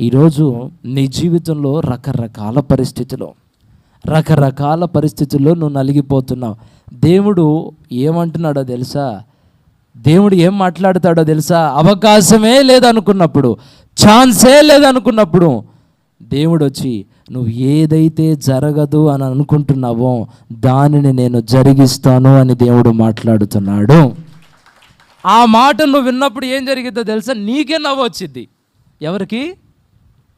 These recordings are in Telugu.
ఈరోజు నీ జీవితంలో రకరకాల పరిస్థితులు రకరకాల పరిస్థితుల్లో నువ్వు నలిగిపోతున్నావు. దేవుడు ఏమంటున్నాడో తెలుసా? దేవుడు ఏం మాట్లాడతాడో తెలుసా? అవకాశమే లేదనుకున్నప్పుడు ఛాన్సే లేదనుకున్నప్పుడు దేవుడు వచ్చి నువ్వు ఏదైతే జరగదు అని అనుకుంటున్నావో దానిని నేను జరిగిస్తాను అని దేవుడు మాట్లాడుతున్నాడు. ఆ మాట నువ్వు విన్నప్పుడు ఏం జరిగిద్దో తెలుసా? నీకే నవ్వు వచ్చింది ఎవరికి?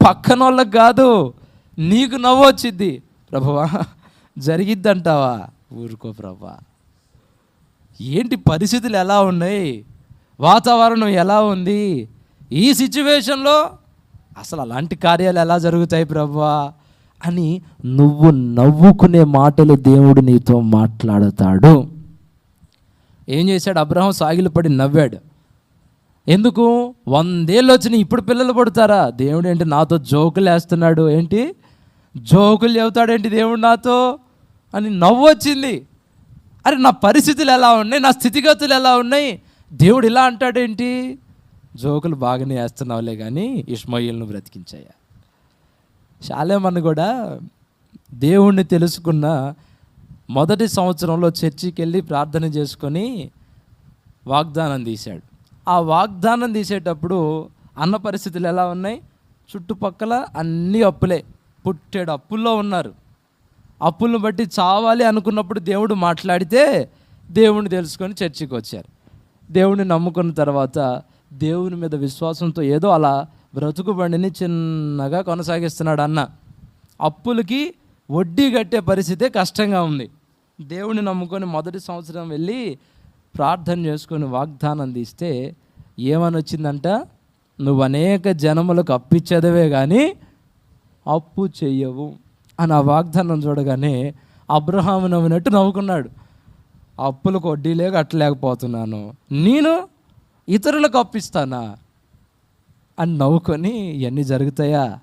పక్కన వాళ్ళకి కాదు నీకు నవ్వు వచ్చింది ప్రభువా జరిగిద్దంటావా? ఊరుకో ప్రభా. ఏంటి పరిస్థితులు ఎలా ఉన్నాయి? వాతావరణం ఎలా ఉంది? ఈ సిచ్యువేషన్లో అసలు అలాంటి కార్యాలు ఎలా జరుగుతాయి ప్రభా? అని నువ్వు నవ్వుకునే మాటలు దేవుడు నీతో మాట్లాడతాడు. ఏం చేశాడు? అబ్రహం సాగిలపడి నవ్వాడు. ఎందుకు? వందేళ్ళు వచ్చిన ఇప్పుడు పిల్లలు పడతారా? దేవుడు ఏంటి నాతో జోకులు వేస్తున్నాడు? ఏంటి? జోకులు చెబుతాడేంటి దేవుడు నాతో? అని నవ్వు వచ్చింది. అరే నా పరిస్థితులు ఎలా ఉన్నాయి? నా స్థితిగతులు ఎలా ఉన్నాయి? దేవుడు ఇలా అంటాడేంటి? జోకులు బాగానే వేస్తున్నావులే కానీ ఇష్మాయిల్ను బ్రతికించాయా. చాలామంది కూడా దేవుణ్ణి తెలుసుకున్న మొదటి సంవత్సరంలో చర్చికి వెళ్ళి ప్రార్థన చేసుకొని వాగ్దానం తీశాడు. ఆ వాగ్దానం తీసేటప్పుడు అన్న పరిస్థితులు ఎలా ఉన్నాయి? చుట్టుపక్కల అన్ని అప్పులే. పుట్టేడు అప్పుల్లో ఉన్నారు. అప్పులను బట్టి చావాలి అనుకున్నప్పుడు దేవుడు మాట్లాడితే దేవుణ్ణి తెలుసుకొని చర్చికి వచ్చారు. దేవుణ్ణి నమ్ముకున్న తర్వాత దేవుని మీద విశ్వాసంతో ఏదో అలా బ్రతుకుబండిని చిన్నగా కొనసాగిస్తున్నాడు అన్న. అప్పులకి వడ్డీ కట్టే పరిస్థితే కష్టంగా ఉంది. దేవుని నమ్ముకొని మొదటి సంవత్సరం వెళ్ళి ప్రార్థన చేసుకొని వాగ్దానం తీస్తే ఏమని వచ్చిందంట నువ్వు అనేక జనములకు అప్పిచ్చేదవే కానీ అప్పు చెయ్యవు అని ఆ వాగ్దానం చూడగానే అబ్రహాము నవ్వినట్టు నవ్వుకున్నాడు. అప్పులకు వడ్డీలే కట్టలేకపోతున్నాను నేను ఇతరులకు అప్పిస్తానా అని నవ్వుకొని ఇవన్నీ జరుగుతాయా?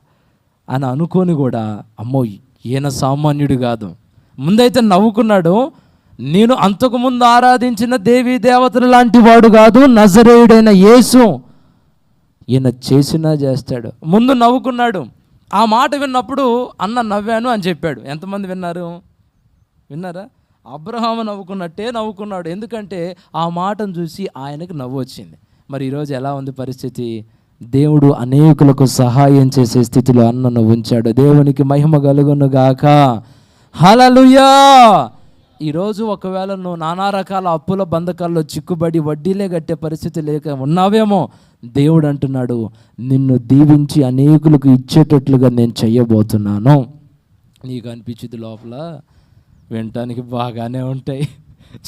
అని అనుకొని కూడా అమ్మో ఈయన సామాన్యుడు కాదు. ముందైతే నవ్వుకున్నాడు నేను అంతకుముందు ఆరాధించిన దేవీ దేవతలు లాంటి వాడు కాదు నజరేయుడైన యేసు. ఈయన చేసినా చేస్తాడు. ముందు నవ్వుకున్నాడు. ఆ మాట విన్నప్పుడు అన్న నవ్వాను అని చెప్పాడు. ఎంతమంది విన్నారు? విన్నారా? అబ్రహాము నవ్వుకున్నట్టే నవ్వుకున్నాడు. ఎందుకంటే ఆ మాటను చూసి ఆయనకు నవ్వు వచ్చింది. మరి ఈరోజు ఎలా ఉంది పరిస్థితి? దేవుడు అనేకులకు సహాయం చేసే స్థితిలో అన్నను ఉంచాడు. దేవునికి మహిమ కలుగును గాక. హలలుయా ఈరోజు ఒకవేళ నువ్వు నానా రకాల అప్పుల బంధకాల్లో చిక్కుబడి వడ్డీలే కట్టే పరిస్థితి లేక ఉన్నావేమో? దేవుడు అంటున్నాడు నిన్ను దీవించి అనేకులకు ఇచ్చేటట్లుగా నేను చేయబోతున్నాను. నీకు అనిపించింది లోపల? వినటానికి బాగానే ఉంటాయి.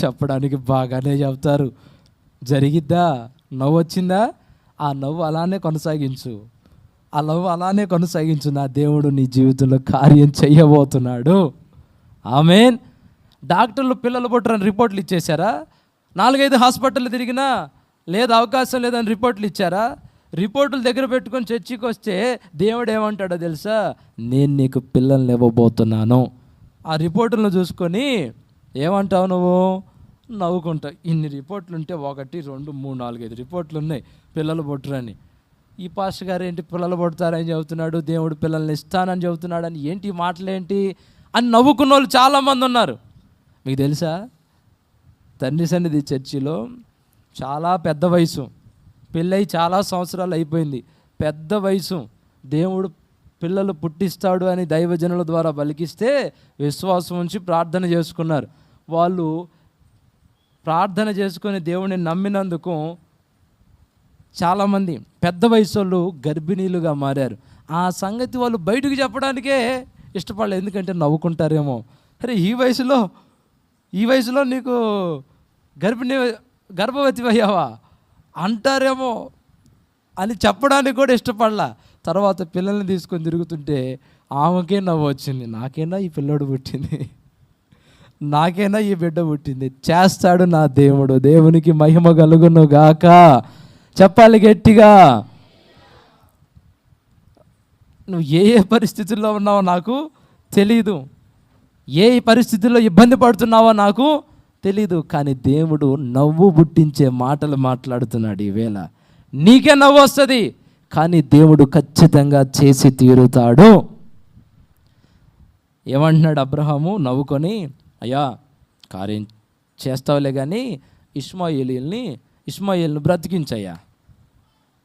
చెప్పడానికి బాగానే చెప్తారు జరిగిద్దా? నవ్వు వచ్చిందా? ఆ నవ్వు అలానే కొనసాగించు. ఆ నవ్వు అలానే కొనసాగించు. నా దేవుడు నీ జీవితంలో కార్యం చేయబోతున్నాడు. ఆమెన్. డాక్టర్లు పిల్లలు పుట్టరని రిపోర్ట్లు ఇచ్చేశారా? నాలుగైదు హాస్పిటల్ తిరిగినా లేదు అవకాశం లేదని రిపోర్ట్లు ఇచ్చారా? రిపోర్టులు దగ్గర పెట్టుకొని చర్చికి వస్తే దేవుడు ఏమంటాడో తెలుసా? నేను నీకు పిల్లల్ని ఇవ్వబోతున్నాను. ఆ రిపోర్టులను చూసుకొని ఏమంటావు నువ్వు? నవ్వుకుంటావు ఇన్ని రిపోర్ట్లు ఉంటే ఒకటి రెండు మూడు నాలుగు ఐదు రిపోర్ట్లు ఉన్నాయి పిల్లలు పుట్టరని. ఈ పాస్టర్ గారు ఏంటి పిల్లలు పుడతారని చెబుతున్నాడు దేవుడు పిల్లల్ని ఇస్తానని చెబుతున్నాడు అని ఏంటి మాటలేంటి అని నవ్వుకున్న వాళ్ళు చాలామంది ఉన్నారు. మీకు తెలుసా? తండ్రి సన్నిధి చర్చిలో చాలా పెద్ద వయసు. పెళ్ళై చాలా సంవత్సరాలు అయిపోయింది. పెద్ద వయసు. దేవుడు పిల్లలు పుట్టిస్తాడు అని దైవజనుల ద్వారా పలికిస్తే విశ్వాసం ఉంచి ప్రార్థన చేసుకున్నారు. వాళ్ళు ప్రార్థన చేసుకొని దేవుని నమ్మినందుకు చాలామంది పెద్ద వయసు వాళ్ళు గర్భిణీలుగా మారారు. ఆ సంగతి వాళ్ళు బయటకు చెప్పడానికే ఇష్టపడలేదు. ఎందుకంటే నవ్వుకుంటారేమో. అరే ఈ వయసులో ఈ వయసులో నీకు గర్భిణి గర్భవతి అయ్యావా? అంటారేమో అని చెప్పడానికి కూడా ఇష్టపడలా. తర్వాత పిల్లల్ని తీసుకొని తిరుగుతుంటే ఆమెకే నవ్వు వచ్చింది. నాకైనా ఈ పిల్లోడు పుట్టింది? నాకైనా ఈ బిడ్డ పుట్టింది? చేస్తాడు నా దేవుడు. దేవునికి మహిమ కలుగును గాక. చెప్పాలి గట్టిగా. నువ్వు ఏ ఏ పరిస్థితుల్లో ఉన్నావో నాకు తెలీదు. ఏ పరిస్థితుల్లో ఇబ్బంది పడుతున్నావో నాకు తెలీదు కానీ దేవుడు నవ్వు పుట్టించే మాటలు మాట్లాడుతున్నాడు ఈవేళ నీకే నవ్వు వస్తుంది కానీ దేవుడు ఖచ్చితంగా చేసి తీరుతాడు. ఏమంటున్నాడు అబ్రహాము? నవ్వుకొని అయ్యా కార్యం చేస్తావులే కానీ ఇస్మాయిల్ని ఇస్మాయిల్ని బ్రతికించయ్యా.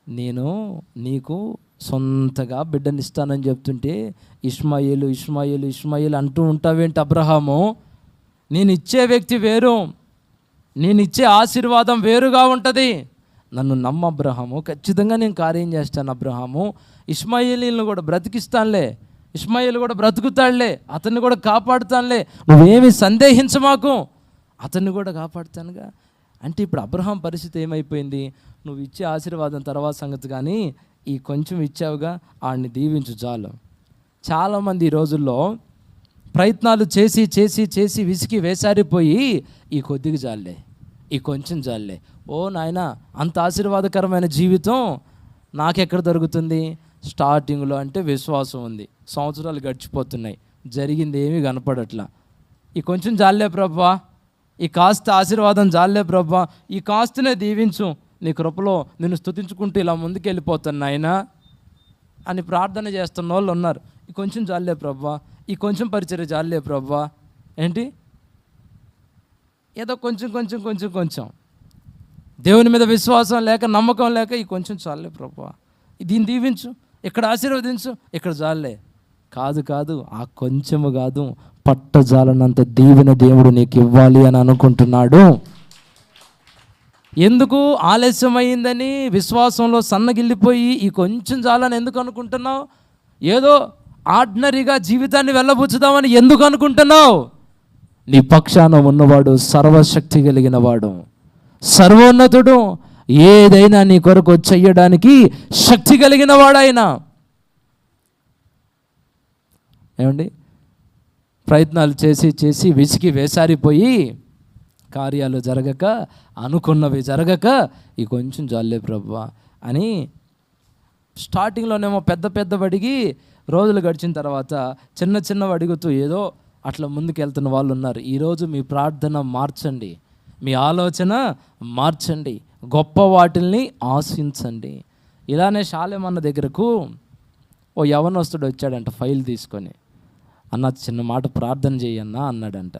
నేను నీకు సొంతగా బిడ్డనిస్తానని చెప్తుంటే ఇష్మాయిలు ఇష్మాయిలు ఇష్మాయిలు అంటూ ఉంటావేంటి అబ్రహాము? నేను ఇచ్చే వ్యక్తి వేరు. నేను ఇచ్చే ఆశీర్వాదం వేరుగా ఉంటుంది. నన్ను నమ్మ అబ్రహాము. ఖచ్చితంగా నేను కార్యం చేస్తాను అబ్రహాము. ఇస్మాయిలీలను కూడా బ్రతికిస్తానులే. ఇస్మాయిల్ కూడా బ్రతుకుతాడులే. అతన్ని కూడా కాపాడుతానులే. నువ్వేమి సందేహించమాకు అతన్ని కూడా కాపాడుతానుగా. అంటే ఇప్పుడు అబ్రహాం పరిస్థితి ఏమైపోయింది? నువ్వు ఇచ్చే ఆశీర్వాదం తర్వాత సంగతి కానీ ఈ కొంచెం ఇచ్చావుగా ఆడిని దీవించు చాలు. చాలామంది ఈ రోజుల్లో ప్రయత్నాలు చేసి చేసి చేసి విసికి వేసారిపోయి ఈ కొద్దిగా జాలే ఈ కొంచెం జాలే ఓ నాయన అంత ఆశీర్వాదకరమైన జీవితం నాకెక్కడ దొరుకుతుంది? స్టార్టింగ్లో అంటే విశ్వాసం ఉంది. సంవత్సరాలు గడిచిపోతున్నాయి. జరిగింది ఏమీ కనపడట్లా. ఈ కొంచెం జాలే ప్రభా. ఈ కాస్త ఆశీర్వాదం జాలే ప్రభా. ఈ కాస్తనే దీవించు. నీ కృపలో నిన్ను స్థుతించుకుంటూ ఇలా ముందుకు వెళ్ళిపోతున్నా నాయనా అని ప్రార్థన చేస్తున్న వాళ్ళు ఉన్నారు. ఈ కొంచెం జాలే ప్రభా ఈ కొంచెం పరిచయం జాలే ప్రభా. ఏంటి? ఏదో కొంచెం కొంచెం కొంచెం కొంచెం. దేవుని మీద విశ్వాసం లేక నమ్మకం లేక ఈ కొంచెం చాలే ప్రభా. దీన్ని దీవించు ఇక్కడ ఆశీర్వదించు ఇక్కడ జాలే. కాదు కాదు ఆ కొంచెము కాదు పట్టజాలనంత దీవెన దేవుడు నీకు ఇవ్వాలి అని అనుకుంటున్నాడు. ఎందుకు ఆలస్యమైందని విశ్వాసంలో సన్నగిల్లిపోయి ఈ కొంచెం చాలని ఎందుకు అనుకుంటున్నావు? ఏదో ఆర్డినరీగా జీవితాన్ని వెళ్ళబుచ్చుదామని ఎందుకు అనుకుంటున్నావు? నీ పక్షాన ఉన్నవాడు సర్వశక్తి కలిగిన వాడు. సర్వోన్నతుడు ఏదైనా నీ కొరకు చెయ్యడానికి శక్తి కలిగిన వాడాయన ఏమండి? ప్రయత్నాలు చేసి చేసి విసిగి వేసారిపోయి కార్యాలు జరగక అనుకున్నవి జరగక ఈ కొంచెం జాలే ప్రభు అని స్టార్టింగ్లోనేమో పెద్ద పెద్ద అడిగి రోజులు గడిచిన తర్వాత చిన్న చిన్నవి అడుగుతూ ఏదో అట్లా ముందుకెళ్తున్న వాళ్ళు ఉన్నారు. ఈరోజు మీ ప్రార్థన మార్చండి. మీ ఆలోచన మార్చండి. గొప్ప వాటిల్ని ఆశించండి. ఇలానే శాలేమన్న దగ్గరకు ఓ యవనస్తుడు వచ్చాడంట ఫైల్ తీసుకొని. అన్న చిన్న మాట ప్రార్థన చేయన్నా అన్నాడంట.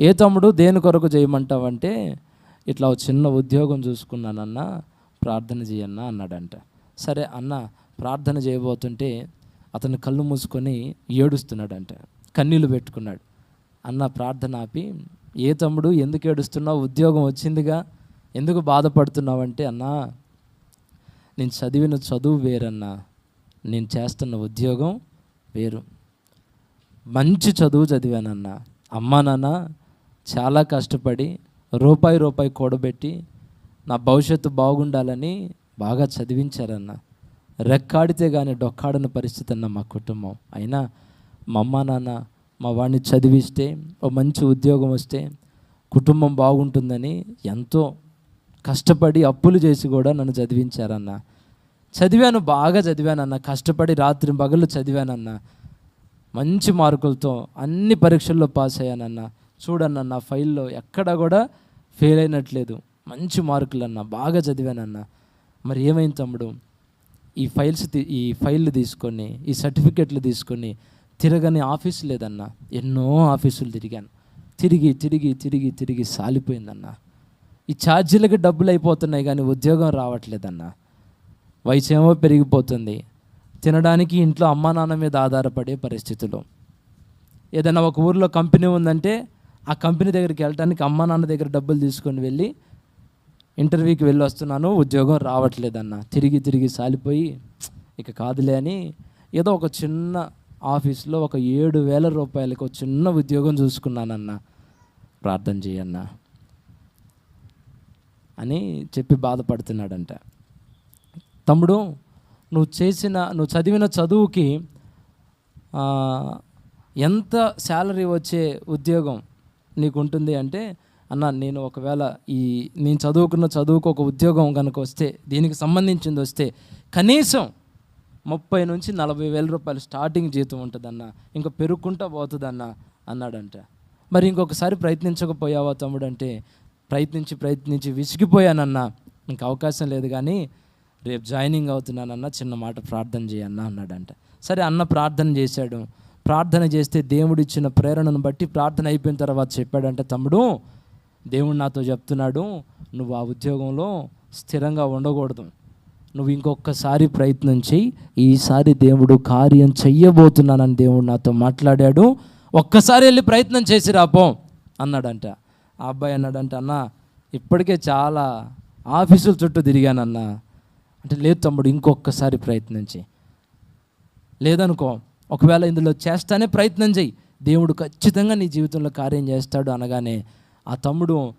ఏ తమ్ముడు దేని కొరకు చేయమంటావంటే ఇట్లా చిన్న ఉద్యోగం చూసుకున్నానన్నా ప్రార్థన చేయన్నా అన్నాడంట. సరే అన్న ప్రార్థన చేయబోతుంటే అతను కళ్ళు మూసుకొని ఏడుస్తున్నాడంట. కన్నీళ్ళు పెట్టుకున్నాడు. అన్న ప్రార్థన ఆపి ఏ తమ్ముడు ఎందుకు ఏడుస్తున్నావు? ఉద్యోగం వచ్చిందిగా. ఎందుకు బాధపడుతున్నావంటే అన్నా నేను చదివిన చదువు వేరన్నా నేను చేస్తున్న ఉద్యోగం వేరు. మంచి చదువు చదివానన్నా అమ్మా నాన్న చాలా కష్టపడి రూపాయి రూపాయి కూడబెట్టి నా భవిష్యత్తు బాగుండాలని బాగా చదివించారన్న. రెక్కాడితే కానీ డొక్కాడని పరిస్థితి అన్న మా కుటుంబం. అయినా మా అమ్మ నాన్న మా వాడిని చదివిస్తే ఓ మంచి ఉద్యోగం వస్తే కుటుంబం బాగుంటుందని ఎంతో కష్టపడి అప్పులు చేసి కూడా నన్ను చదివించారన్న. చదివాను బాగా చదివానన్న. కష్టపడి రాత్రి పగలు చదివానన్న. మంచి మార్కులతో అన్ని పరీక్షల్లో పాస్ అయ్యానన్న. చూడన్న నా ఫైల్లో ఎక్కడ కూడా ఫెయిల్ అయినట్లేదు. మంచి మార్కులు అన్న బాగా చదివానన్న. మరి ఏమైంది తమ్ముడు? ఈ ఫైల్స్ ఈ ఫైళ్ళు తీసుకొని ఈ సర్టిఫికెట్లు తీసుకొని తిరగని ఆఫీస్ లేదన్న. ఎన్నో ఆఫీసులు తిరిగాను. తిరిగి తిరిగి తిరిగి తిరిగి సాలిపోయిందన్న. ఈ ఛార్జీలకి డబ్బులు అయిపోతున్నాయి కానీ ఉద్యోగం రావట్లేదన్న. వయసేమో ఏమో పెరిగిపోతుంది. తినడానికి ఇంట్లో అమ్మా నాన్న మీద ఆధారపడే పరిస్థితులు. ఏదైనా ఒక ఊర్లో కంపెనీ ఉందంటే ఆ కంపెనీ దగ్గరికి వెళ్ళడానికి అమ్మ నాన్న దగ్గర డబ్బులు తీసుకొని వెళ్ళి ఇంటర్వ్యూకి వెళ్ళి వస్తున్నాను ఉద్యోగం రావట్లేదన్న. తిరిగి తిరిగి సాలిపోయి ఇక కాదులే అని ఏదో ఒక చిన్న ఆఫీస్లో ఒక ఏడు వేల రూపాయలకు ఒక చిన్న ఉద్యోగం చూసుకున్నానన్న. ప్రార్థన చేయన్నా. అని చెప్పి బాధపడుతున్నాడంట. తమ్ముడు నువ్వు చేసిన నువ్వు చదివిన చదువుకి ఎంత శాలరీ వచ్చే ఉద్యోగం? నీకు ఉంటుంది అంటే అన్న నేను ఒకవేళ ఈ నేను చదువుకున్న చదువుకు ఒక ఉద్యోగం కనుక వస్తే దీనికి సంబంధించింది వస్తే కనీసం ముప్పై నుంచి నలభై వేల రూపాయలు స్టార్టింగ్ జీతం ఉంటుందన్న ఇంకా పెరుగుకుంటా పోతుందన్న అన్నాడంట. మరి ఇంకొకసారి ప్రయత్నించకపోయావా తమ్ముడు అంటే ప్రయత్నించి ప్రయత్నించి విసిగిపోయానన్నా ఇంక అవకాశం లేదు కానీ రేపు జాయినింగ్ అవుతున్నానన్న చిన్న మాట ప్రార్థన చేయన్న అన్నాడంట. సరే అన్న ప్రార్థన చేశాడు. ప్రార్థన చేస్తే దేవుడు ఇచ్చిన ప్రేరణను బట్టి ప్రార్థన అయిపోయిన తర్వాత చెప్పాడంట తమ్ముడు దేవుడు నాతో చెప్తున్నాడు నువ్వు ఆ ఉద్యోగంలో స్థిరంగా ఉండకూడదు. నువ్వు ఇంకొకసారి ప్రయత్నం చేయి ఈసారి దేవుడు కార్యం చెయ్యబోతున్నానని దేవుడు నాతో మాట్లాడాడు. ఒక్కసారి వెళ్ళి ప్రయత్నం చేసి రాపో అన్నాడంట. ఆ అబ్బాయి అన్నాడంట అన్న ఇప్పటికే చాలా ఆఫీసుల చుట్టూ తిరిగానన్నా. అంటే లేదు తమ్ముడు ఇంకొకసారి ప్రయత్నించి లేదనుకో ఒకవేళ ఇందులో చేస్తానే ప్రయత్నం చేయి. దేవుడు ఖచ్చితంగా నీ జీవితంలో కార్యం చేస్తాడు అనగానే ఆ తమ్ముడు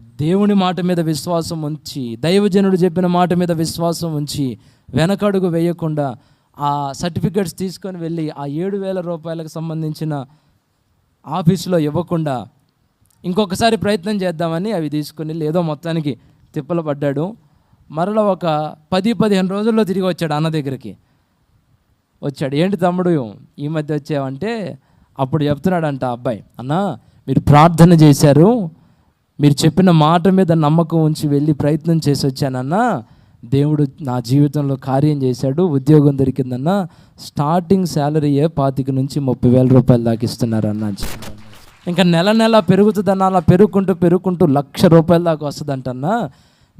దేవుని మాట మీద విశ్వాసం ఉంచి దైవజనుడు చెప్పిన మాట మీద విశ్వాసం ఉంచి వెనకడుగు వేయకుండా ఆ సర్టిఫికెట్స్ తీసుకొని వెళ్ళి ఆ ఏడు వేల రూపాయలకు సంబంధించిన ఆఫీసులో ఇవ్వకుండా ఇంకొకసారి ప్రయత్నం చేద్దామని అవి తీసుకుని లేదో మొత్తానికి తిప్పలు పడ్డాడు. మరలా ఒక పది పదిహేను రోజుల్లో తిరిగి వచ్చాడు అన్న దగ్గరికి. వచ్చాడు. ఏంటి తమ్ముడు? ఈ మధ్య వచ్చావంటే అప్పుడు చెప్తున్నాడంట ఆ అబ్బాయి అన్న మీరు ప్రార్థన చేశారు మీరు చెప్పిన మాట మీద నమ్మకం ఉంచి వెళ్ళి ప్రయత్నం చేసి వచ్చానన్నా దేవుడు నా జీవితంలో కార్యం చేశాడు ఉద్యోగం దొరికిందన్న స్టార్టింగ్ శాలరీయే పాతిక నుంచి ముప్పై వేల రూపాయలు దాకా ఇస్తున్నారన్న ఇంకా నెల నెల పెరుగుతుందన్న అలా పెరుగుకుంటూ పెరుగుకుంటూ లక్ష రూపాయల దాకా వస్తుందంటన్నా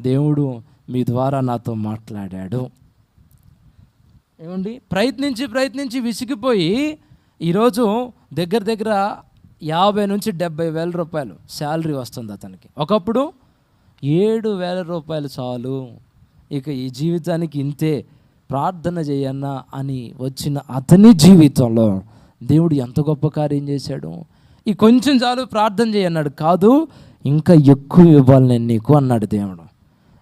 దేవుడు మీ ద్వారా నాతో మాట్లాడాడు. ఏమండి? ప్రయత్నించి ప్రయత్నించి విసిగిపోయి ఈరోజు దగ్గర దగ్గర యాభై నుంచి డెబ్బై వేల రూపాయలు శాలరీ వస్తుంది అతనికి. ఒకప్పుడు ఏడు వేల రూపాయలు చాలు. ఇక ఈ జీవితానికి ఇంతే ప్రార్థన చేయన్నా అని వచ్చిన అతని జీవితంలో దేవుడు ఎంత గొప్ప కార్యం చేశాడు. ఈ కొంచెం చాలు ప్రార్థన చేయన్నాడు కాదు ఇంకా ఎక్కువ ఇవ్వాలి నేను నీకు అన్నాడు దేవుడు.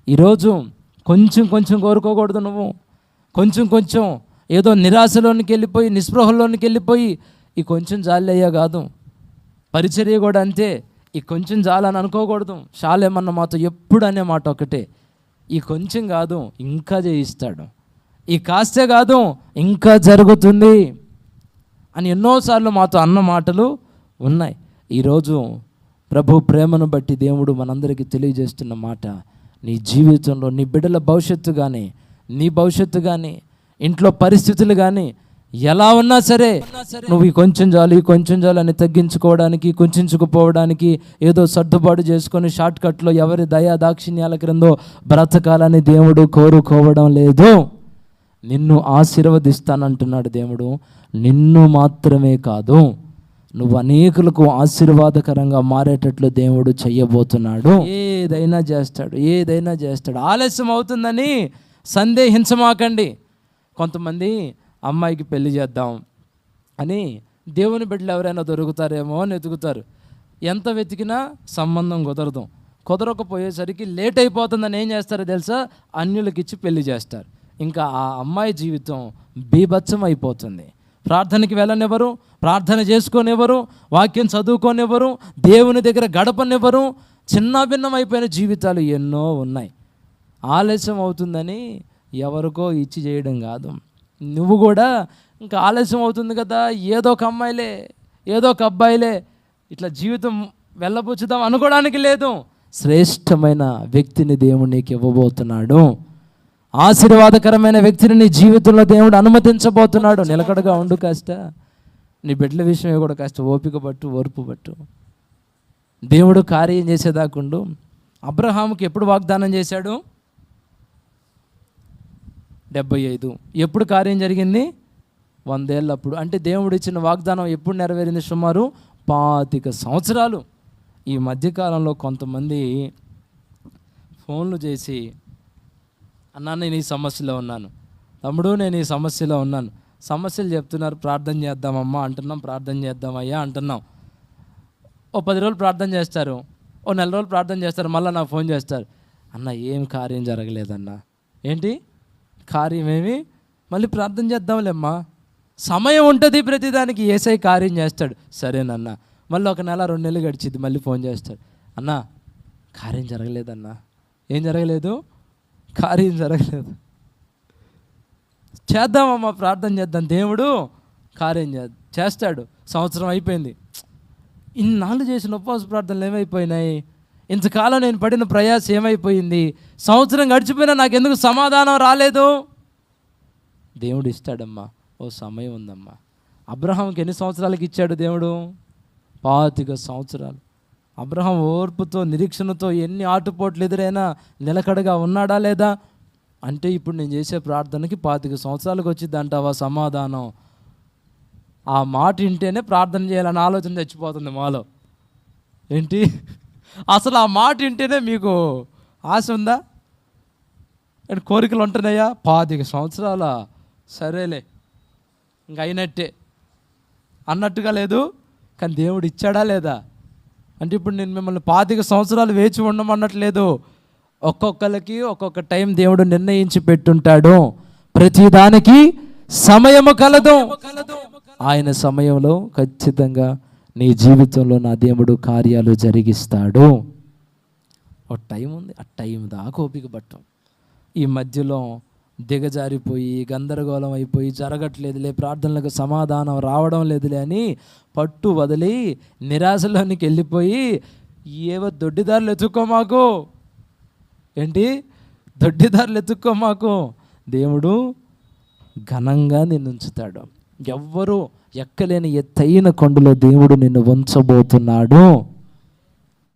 ఈరోజు కొంచెం కొంచెం కోరుకోకూడదు నువ్వు. కొంచెం కొంచెం ఏదో నిరాశలోనికి వెళ్ళిపోయి నిస్పృహలోనికి వెళ్ళిపోయి ఈ కొంచెం జాలయ్యా కాదు. పరిచర్య కూడా అంతే. ఈ కొంచెం జాలని అనుకోకూడదు. షాలేమన్న మాతో ఎప్పుడు అనే మాట ఒకటే. ఈ కొంచెం కాదు ఇంకా చేయిస్తాడు ఈ కాస్తే కాదు ఇంకా జరుగుతుంది అని ఎన్నోసార్లు మాతో అన్న మాటలు ఉన్నాయి. ఈరోజు ప్రభు ప్రేమను బట్టి దేవుడు మనందరికీ తెలియజేస్తున్న మాట నీ జీవితంలో నీ బిడ్డల భవిష్యత్తు కానీ నీ భవిష్యత్తు కానీ ఇంట్లో పరిస్థితులు కానీ ఎలా ఉన్నా సరే నువ్వు ఈ కొంచెం చాలు ఈ కొంచెం చాలు అని తగ్గించుకోవడానికి కుంచుకుపోవడానికి ఏదో సర్దుబాటు చేసుకొని షార్ట్ కట్లో ఎవరి దయా దాక్షిణ్యాల క్రిందో బ్రతకాలని దేవుడు కోరుకోవడం లేదు. నిన్ను ఆశీర్వదిస్తానంటున్నాడు దేవుడు. నిన్ను మాత్రమే కాదు నువ్వు అనేకులకు ఆశీర్వాదకరంగా మారేటట్లు దేవుడు చెయ్యబోతున్నాడు ఏదైనా చేస్తాడు ఏదైనా చేస్తాడు. ఆలస్యం అవుతుందని సందేహించమాకండి. కొంతమంది అమ్మాయికి పెళ్ళి చేద్దాం అని దేవుని బిడ్డలు ఎవరైనా దొరుకుతారేమో అని వెతుకుతారు ఎంత వెతికినా సంబంధం కుదరదు. కుదరకపోయేసరికి లేట్ అయిపోతుందని ఏం చేస్తారో తెలుసా? అన్యులకి ఇచ్చి పెళ్ళి చేస్తారు. ఇంకా ఆ అమ్మాయి జీవితం బీభత్సం అయిపోతుంది ప్రార్థనకి వెళ్ళనివ్వరు ప్రార్థన చేసుకోనివ్వరు వాక్యం చదువుకోనివ్వరు దేవుని దగ్గర గడపనివ్వరు. చిన్న భిన్నమైపోయిన అయిపోయిన జీవితాలు ఎన్నో ఉన్నాయి. ఆలస్యం అవుతుందని ఎవరికో ఇచ్చి చేయడం కాదు. నువ్వు కూడా ఇంకా ఆలస్యం అవుతుంది కదా ఏదో ఒక అమ్మాయిలే ఏదో ఒక అబ్బాయిలే ఇట్లా జీవితం వెళ్ళబుచ్చుదాం అనుకోవడానికి లేదు. శ్రేష్టమైన వ్యక్తిని దేవుడు నీకు ఇవ్వబోతున్నాడు. ఆశీర్వాదకరమైన వ్యక్తిని నీ జీవితంలో దేవుడు అనుమతించబోతున్నాడు. నిలకడగా ఉండు కాస్త. నీ బిడ్డల విషయమే కూడా కాస్త ఓపిక పట్టు ఓర్పు పట్టు. దేవుడు కార్యం చేసేదాకుండు అబ్రహాముకి ఎప్పుడు వాగ్దానం చేశాడు? డెబ్బై ఐదు. ఎప్పుడు కార్యం జరిగింది? వందేళ్ళప్పుడు. అంటే దేవుడు ఇచ్చిన వాగ్దానం ఎప్పుడు నెరవేరింది సుమారు? పాతిక సంవత్సరాలు. ఈ మధ్యకాలంలో కొంతమంది ఫోన్లు చేసి అన్నా నేను ఈ సమస్యలో ఉన్నాను. తమ్ముడు నేను ఈ సమస్యలో ఉన్నాను. సమస్యలు చెప్తున్నారు ప్రార్థన చేద్దామమ్మా అంటున్నాం ప్రార్థన చేద్దామయ్యా అంటున్నాం. ఓ పది రోజులు ప్రార్థన చేస్తారు. ఓ నెల రోజులు ప్రార్థన చేస్తారు. మళ్ళీ నాకు ఫోన్ చేస్తారు. అన్న ఏం కార్యం జరగలేదన్నా. ఏంటి? కార్యమేమి? మళ్ళీ ప్రార్థన చేద్దాంలేమ్మా. సమయం ఉంటుంది ప్రతిదానికి ఏసై కార్యం చేస్తాడు. సరేనన్నా మళ్ళీ ఒక నెల రెండు నెలలు గడిచిద్ది మళ్ళీ ఫోన్ చేస్తాడు. అన్నా కార్యం జరగలేదన్నా. ఏం జరగలేదు? కార్యం జరగలేదు. చేద్దామమ్మా ప్రార్థన చేద్దాం. దేవుడు కార్యం చే చేస్తాడు. సంవత్సరం అయిపోయింది. ఇన్నాళ్ళు చేసిన ఉపవాస ప్రార్థనలు ఏమైపోయినాయి? ఇంతకాలం నేను పడిన ప్రయాస ఏమైపోయింది? సంవత్సరం గడిచిపోయినా నాకు ఎందుకు సమాధానం రాలేదు? దేవుడు ఇస్తాడమ్మా. ఓ సమయం ఉందమ్మా. అబ్రహాంకి ఎన్ని సంవత్సరాలకి ఇచ్చాడు దేవుడు? పాతిక సంవత్సరాలు. అబ్రహం ఓర్పుతో నిరీక్షణతో ఎన్ని ఆటుపోట్లు ఎదురైనా నిలకడగా ఉన్నాడా లేదా? అంటే ఇప్పుడు నేను చేసే ప్రార్థనకి పాతిక సంవత్సరాలకు వచ్చింది అంటావా సమాధానం? ఆ మాట వింటేనే ప్రార్థన చేయాలని ఆలోచన తెచ్చిపోతుంది మాలో. ఏంటి? అసలు ఆ మాట వింటేనే మీకు ఆశ ఉందా? అండ్ కోరికలు ఉంటున్నాయా? పాతిక సంవత్సరాల సరేలే ఇంక అయినట్టే. అన్నట్టుగా లేదు కానీ దేవుడు ఇచ్చాడా లేదా? అంటే ఇప్పుడు నేను మిమ్మల్ని పాతిక సంవత్సరాలు వేచి ఉండమన్నట్లేదు. ఒక్కొక్కరికి ఒక్కొక్క టైం దేవుడు నిర్ణయించి పెట్టుంటాడు. ప్రతిదానికి సమయము కలదు. ఆయన సమయంలో ఖచ్చితంగా నీ జీవితంలో నా దేవుడు కార్యాలు జరిగిస్తాడు. ఒక టైం ఉంది ఆ టైం దాకా ఓపిక పట్టం. ఈ మధ్యలో దిగజారిపోయి గందరగోళం అయిపోయి జరగట్లేదులే ప్రార్థనలకు సమాధానం రావడం లేదులే అని పట్టు వదిలి నిరాశలోనికి వెళ్ళిపోయి ఏవో దొడ్డిదారులు ఎత్తుక్కో మాకు? ఏంటి? దొడ్డిదారులు ఎత్తుక్కో మాకు? దేవుడు ఘనంగా నిన్ను ఉంచుతాడు. ఎవ్వరూ ఎక్కలేని ఎత్తైన కొండలో దేవుడు నిన్ను ఉంచబోతున్నాడు.